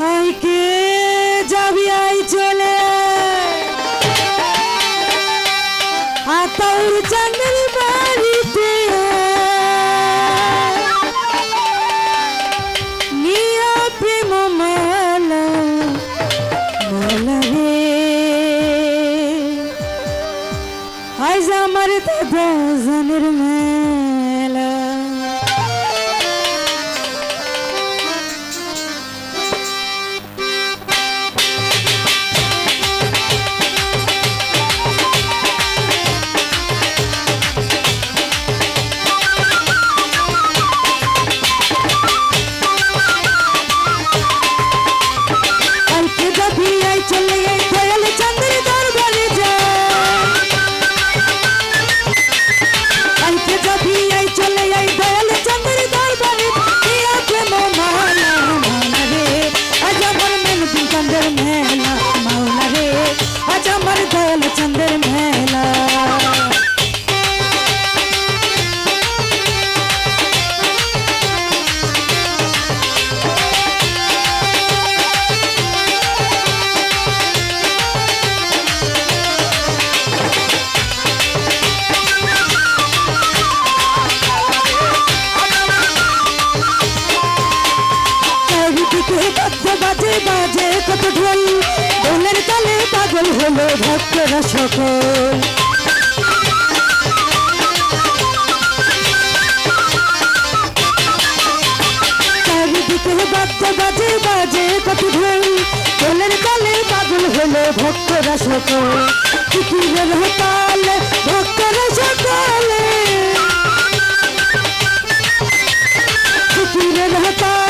I K যাবি I চলে? আতাউর চাঁদের বাড়িতে? নিয়া প্রেম মালা মালা রে। আজ আমার দাদা জানের মেলা আজ আমার দয়াল চাঁদের মেলা চারিদিকে বাদ্য বাজে বাজে কত ঢোল ঢোলের তালে পাগল হলো ভক্তরা সকল। বাজে বাজে কত ঢোল ঢোলের তালে পাগল হলো ভক্তরা সকল। কিকিরের তালে ভক্তরা সকলে। ফকিরের হতালে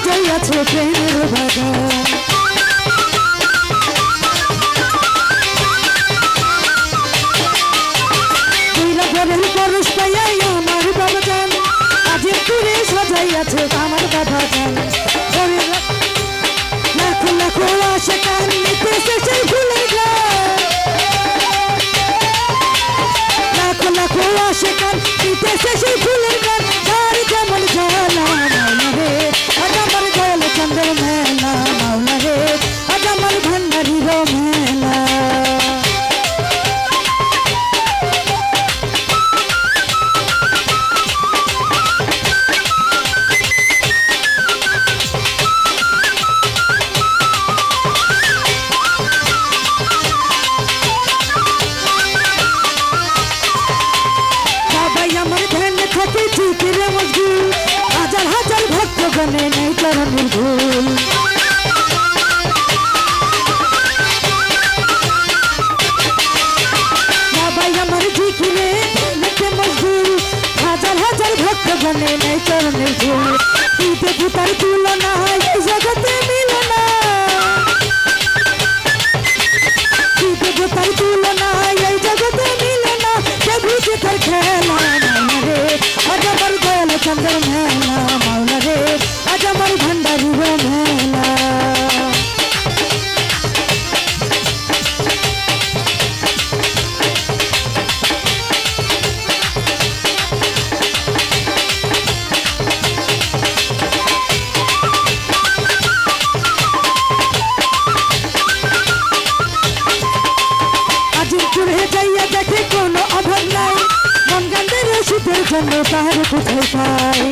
সাজাইয়াছে প্রেমের বাগান। তার তুলনা এই জগতে মিলে না সে বুঝে তার খেলা মাওলা রে আজ আমার দয়াল চন্দ্র আজিমপুরে যাইয়া দেখে কোনো অভাব নাই। মন গান্ডের শীতের জন্য তাহার কোথায় পায়?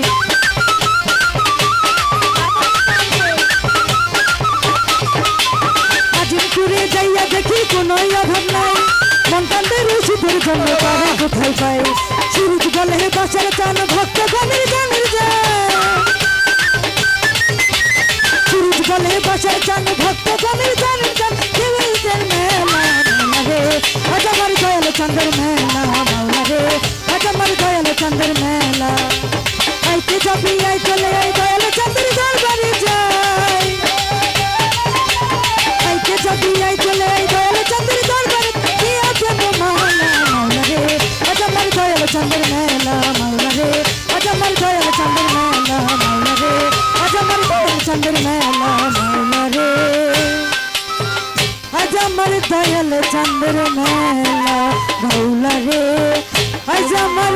আজিমপুরে যাইয়া দেখি কোনো অভাব নাই। মন গান্ডের শীতের জন্য তাহার কোথায় পায়? সুরজ গলে বাসার চান, ভক্ত গানের গানের যায় সুরজ গলে চান আই চলে আই, দয়াল চাঁদের দরবারে যাই। আইতে যাবি আই চলে আই, দয়াল চাঁদের দরবারে কি আছে মাওলা মাওলা রে, আজ আমার দয়াল চাঁদের মেলা, মাওলা রে, আজ আমার দয়াল চাঁদের মেলা, মাওলা রে। আজ আমার দয়াল চাঁদের মেলা, মাওলা রে, আজ আমার